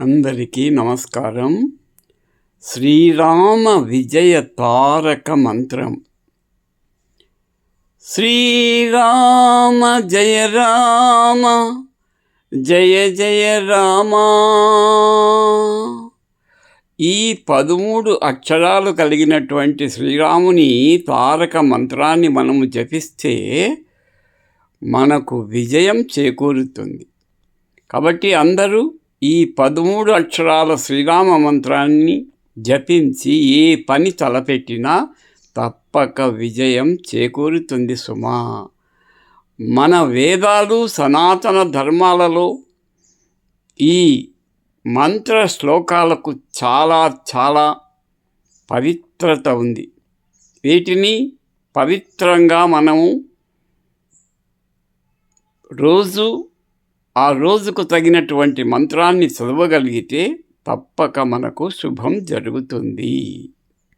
అందరికీ నమస్కారం. శ్రీరామ విజయ తారక మంత్రం. శ్రీరామ జయ రామ జయ జయ రామ. ఈ పదమూడు అక్షరాలు కలిగినటువంటి శ్రీరాముని తారక మంత్రాన్ని మనము జపిస్తే మనకు విజయం చేకూరుతుంది. కాబట్టి అందరూ ఈ పదమూడు అక్షరాల శ్రీరామ మంత్రాన్ని జపించి ఏ పని తలపెట్టినా తప్పక విజయం చేకూరుతుంది సుమా. మన వేదాలు సనాతన ధర్మాలలో ఈ మంత్ర శ్లోకాలకు చాలా చాలా పవిత్రత ఉంది. వీటిని పవిత్రంగా మనము రోజు ఆ రోజుకు తగినటువంటి మంత్రాన్ని చదవగలిగితే తప్పక మనకు శుభం జరుగుతుంది.